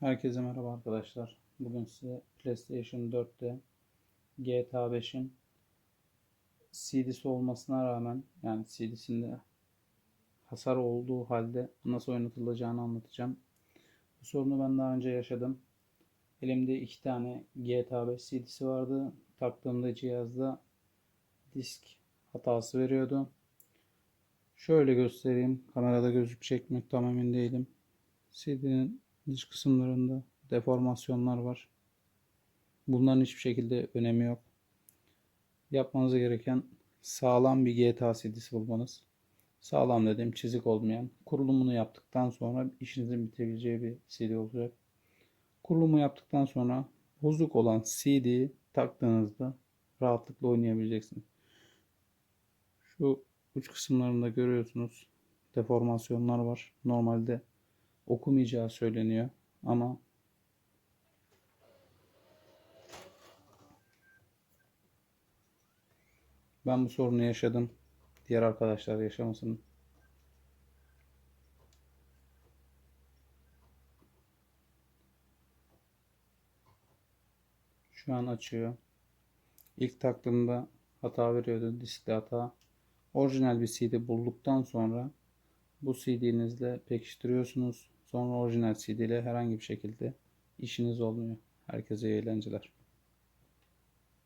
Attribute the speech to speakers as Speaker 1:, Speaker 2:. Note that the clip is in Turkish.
Speaker 1: Herkese merhaba arkadaşlar. Bugün size PlayStation 4'te GTA 5'in CD'si olmasına rağmen yani CD'sinde hasar olduğu halde nasıl oynatılacağını anlatacağım. Bu sorunu ben daha önce yaşadım. Elimde iki tane GTA 5 CD'si vardı. Taktığımda cihazda disk hatası veriyordu. Şöyle göstereyim. Kamerada gözükecek mi tam emin değilim. CD'nin dış kısımlarında deformasyonlar var. Bunların hiçbir şekilde önemi yok. Yapmanız gereken sağlam bir GTA CD'si bulmanız. Sağlam dediğim çizik olmayan. Kurulumunu yaptıktan sonra işinizin bitebileceği bir CD olacak. Kurulumu yaptıktan sonra bozuk olan CD'yi taktığınızda rahatlıkla oynayabileceksiniz. Şu uç kısımlarında görüyorsunuz deformasyonlar var. Normalde okumayacağı söyleniyor ama ben bu sorunu yaşadım. Diğer arkadaşlar yaşamasın. Şu an açıyor. İlk taktığımda hata veriyordu. Diskte hata. Orijinal bir CD bulduktan sonra bu CD'nizle pekiştiriyorsunuz. Sonra orijinal CD ile herhangi bir şekilde işiniz olmuyor. Herkese eğlenceler.